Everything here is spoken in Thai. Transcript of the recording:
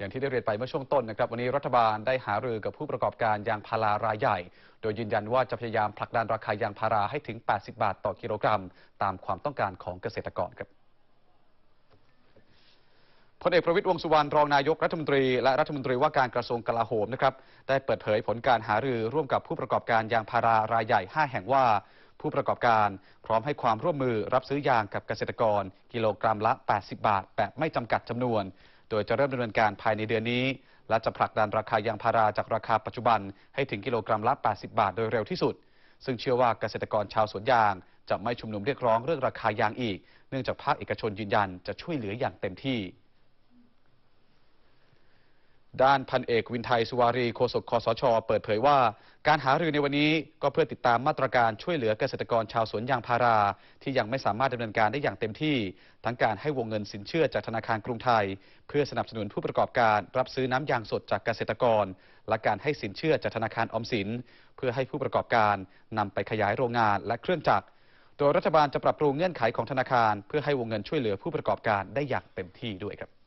อย่างที่ได้เรียนไปเมื่อช่วงต้นนะครับ วันนี้รัฐบาลได้หารือกับผู้ประกอบการยางพารารายใหญ่ โดยยืนยันว่าจะพยายามผลักดันราคายางพาราให้ถึง 80 บาทต่อกิโลกรัม ตามความต้องการของเกษตรกรครับพลเอกประวิตรวงสุวรรณรองนายกรัฐมนตรี และรัฐมนตรีว่าการกระทรวงกลาโหมนะครับได้เปิดเผยผลการหารือร่วมกับผู้ประกอบการยางพารารายใหญ่ 5 แห่งว่า ผู้ประกอบการพร้อมให้ความร่วมมือรับซื้อยางกับเกษตรกร กิโลกรัมละ 80 บาท แบบไม่จำกัดจำนวน โดยจะเริ่มดำเนินการภายในเดือนนี้ และจะผลักดันราคายางพาราจากราคาปัจจุบัน ให้ถึงกิโลกรัมละ 80 บาทโดยเร็วที่สุด ซึ่งเชื่อว่าเกษตรกรชาวสวนยาง จะไม่ชุมนุมเรียกร้องเรื่องราคายางอีก เนื่องจากภาคเอกชนยืนยันจะช่วยเหลืออย่างเต็มที่ ด้านพันเอกวินไทยสุวารีโฆษกคอสช เปิดเผยว่า การหารือในวันนี้ก็เพื่อติดตามมาตรการช่วยเหลือเกษตรกรชาวสวนยางพารา ที่ยังไม่สามารถดำเนินการได้อย่างเต็มที่ ทั้งการให้วงเงินสินเชื่อจากธนาคารกรุงไทย เพื่อสนับสนุนผู้ประกอบการรับซื้อน้ำยางสดจากเกษตรกร และการให้สินเชื่อจากธนาคารออมสิน เพื่อให้ผู้ประกอบการนำไปขยายโรงงานและเครื่องจักรโดยรัฐบาลจะปรับปรุงเงื่อนไขของธนาคาร เพื่อให้วงเงินช่วยเหลือผู้ประกอบการได้อย่างเต็มที่ด้วยครับ